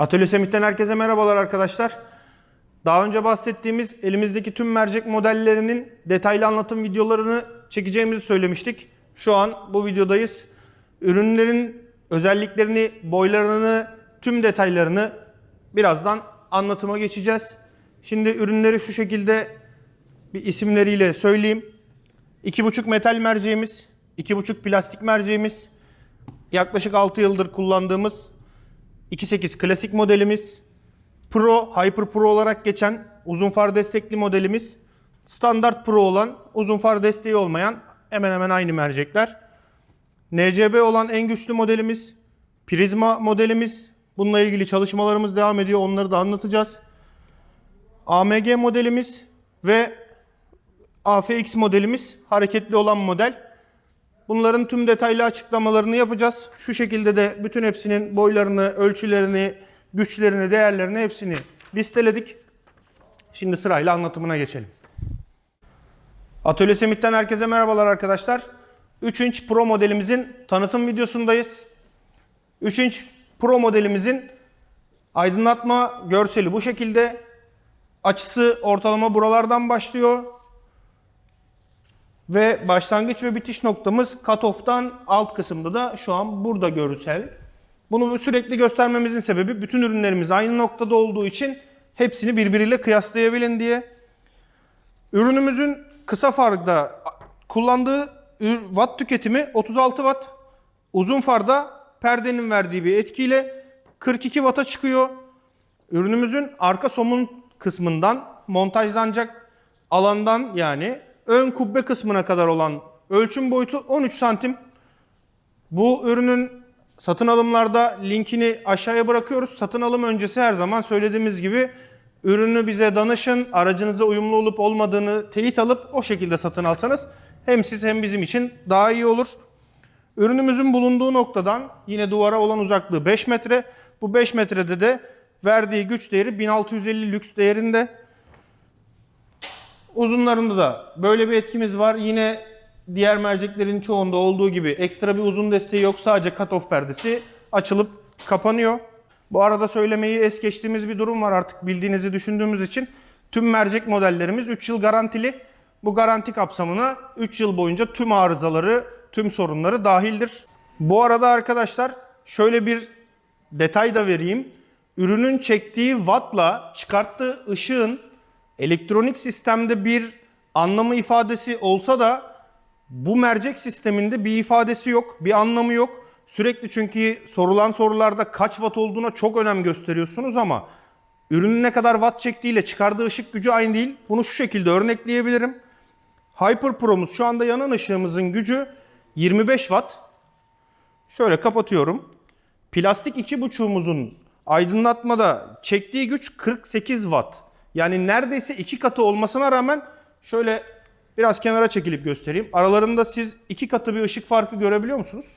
Atölye Semit'ten herkese merhabalar arkadaşlar. Daha önce bahsettiğimiz elimizdeki tüm mercek modellerinin detaylı anlatım videolarını çekeceğimizi söylemiştik. Şu an bu videodayız. Ürünlerin özelliklerini, boylarını, tüm detaylarını birazdan anlatıma geçeceğiz. Şimdi ürünleri şu şekilde bir isimleriyle söyleyeyim. 2,5 metal merceğimiz, 2,5 plastik merceğimiz, yaklaşık 6 yıldır kullandığımız 2.8 klasik modelimiz, Pro, Hyper Pro olarak geçen uzun far destekli modelimiz, standart Pro olan uzun far desteği olmayan hemen hemen aynı mercekler. NCB olan en güçlü modelimiz, Prisma modelimiz. Bununla ilgili çalışmalarımız devam ediyor. Onları da anlatacağız. AMG modelimiz ve AFX modelimiz hareketli olan model. Bunların tüm detaylı açıklamalarını yapacağız. Şu şekilde de bütün hepsinin boylarını, ölçülerini, güçlerini, değerlerini hepsini listeledik. Şimdi sırayla anlatımına geçelim. Atölye Semit'ten herkese merhabalar arkadaşlar. 3 inç Pro modelimizin tanıtım videosundayız. 3 inç Pro modelimizin aydınlatma görseli bu şekilde. Açısı ortalama buralardan başlıyor. Ve başlangıç ve bitiş noktamız cut-off'tan alt kısımda da şu an burada görsel. Bunu sürekli göstermemizin sebebi bütün ürünlerimiz aynı noktada olduğu için hepsini birbiriyle kıyaslayabilin diye. Ürünümüzün kısa farda kullandığı watt tüketimi 36 watt. Uzun farda perdenin verdiği bir etkiyle 42 watt'a çıkıyor. Ürünümüzün arka somun kısmından montajlanacak alandan yani ön kubbe kısmına kadar olan ölçüm boyutu 13 santim. Bu ürünün satın alımlarda linkini aşağıya bırakıyoruz. Satın alım öncesi her zaman söylediğimiz gibi ürünü bize danışın. Aracınıza uyumlu olup olmadığını teyit alıp o şekilde satın alsanız hem siz hem bizim için daha iyi olur. Ürünümüzün bulunduğu noktadan yine duvara olan uzaklığı 5 metre. Bu 5 metrede de verdiği güç değeri 1650 lüks değerinde. Uzunlarında da böyle bir etkimiz var. Yine diğer merceklerin çoğunda olduğu gibi ekstra bir uzun desteği yok. Sadece cut-off perdesi açılıp kapanıyor. Bu arada söylemeyi es geçtiğimiz bir durum var artık bildiğinizi düşündüğümüz için. Tüm mercek modellerimiz 3 yıl garantili. Bu garanti kapsamına 3 yıl boyunca tüm arızaları, tüm sorunları dahildir. Bu arada arkadaşlar şöyle bir detay da vereyim. Ürünün çektiği wattla çıkarttığı ışığın elektronik sistemde bir anlamı ifadesi olsa da bu mercek sisteminde bir ifadesi yok, bir anlamı yok. Sürekli çünkü sorulan sorularda kaç watt olduğuna çok önem gösteriyorsunuz ama ürünün ne kadar watt çektiğiyle çıkardığı ışık gücü aynı değil. Bunu şu şekilde örnekleyebilirim. Hyper Pro'muz şu anda yanan ışığımızın gücü 25 watt. Şöyle kapatıyorum. Plastik 2.5'umuzun aydınlatmada çektiği güç 48 watt. Yani neredeyse iki katı olmasına rağmen şöyle biraz kenara çekilip göstereyim. Aralarında siz iki katı bir ışık farkı görebiliyor musunuz?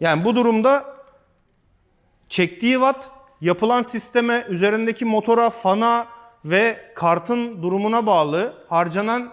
Yani bu durumda çektiği watt yapılan sisteme, üzerindeki motora, fana ve kartın durumuna bağlı harcanan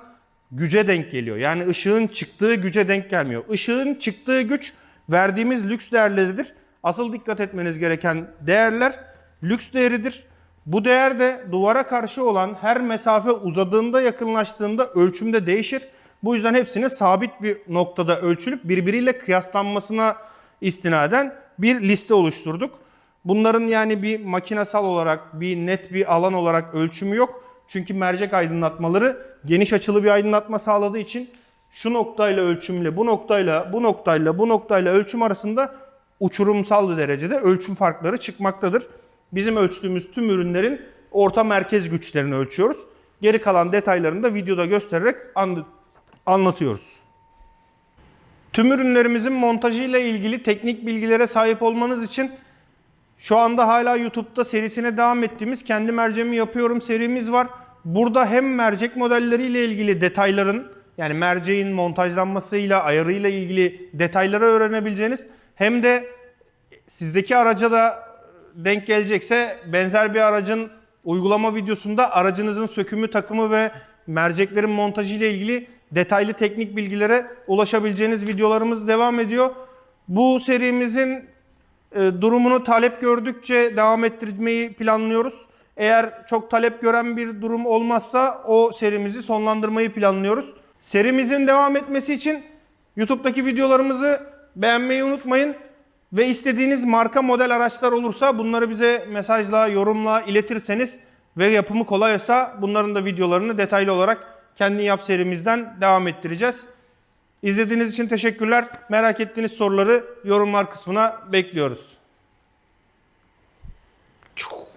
güce denk geliyor. Yani ışığın çıktığı güce denk gelmiyor. Işığın çıktığı güç verdiğimiz lüks değerleridir. Asıl dikkat etmeniz gereken değerler lüks değeridir. Bu değer de duvara karşı olan her mesafe uzadığında yakınlaştığında ölçümde değişir. Bu yüzden hepsini sabit bir noktada ölçülüp birbiriyle kıyaslanmasına istinaden bir liste oluşturduk. Bunların yani bir makinesal olarak, bir net bir alan olarak ölçümü yok. Çünkü mercek aydınlatmaları geniş açılı bir aydınlatma sağladığı için şu noktayla ölçümle, bu noktayla, bu noktayla, bu noktayla ölçüm arasında uçurumsal derecede ölçüm farkları çıkmaktadır. Bizim ölçtüğümüz tüm ürünlerin orta merkez güçlerini ölçüyoruz. Geri kalan detaylarını da videoda göstererek anlatıyoruz. Tüm ürünlerimizin montajı ile ilgili teknik bilgilere sahip olmanız için şu anda hala YouTube'da serisine devam ettiğimiz kendi merceğimi yapıyorum serimiz var. Burada hem mercek modelleriyle ilgili detayların yani merceğin montajlanmasıyla, ayarıyla ilgili detayları öğrenebileceğiniz hem de sizdeki araca da denk gelecekse benzer bir aracın uygulama videosunda aracınızın sökümü, takımı ve merceklerin montajı ile ilgili detaylı teknik bilgilere ulaşabileceğiniz videolarımız devam ediyor. Bu serimizin e, durumunu talep gördükçe devam ettirmeyi planlıyoruz. Eğer çok talep gören bir durum olmazsa o serimizi sonlandırmayı planlıyoruz. Serimizin devam etmesi için YouTube'daki videolarımızı beğenmeyi unutmayın. Ve istediğiniz marka model araçlar olursa bunları bize mesajla, yorumla iletirseniz ve yapımı kolay olsa bunların da videolarını detaylı olarak kendi yap serimizden devam ettireceğiz. İzlediğiniz için teşekkürler. Merak ettiğiniz soruları yorumlar kısmına bekliyoruz. Çok.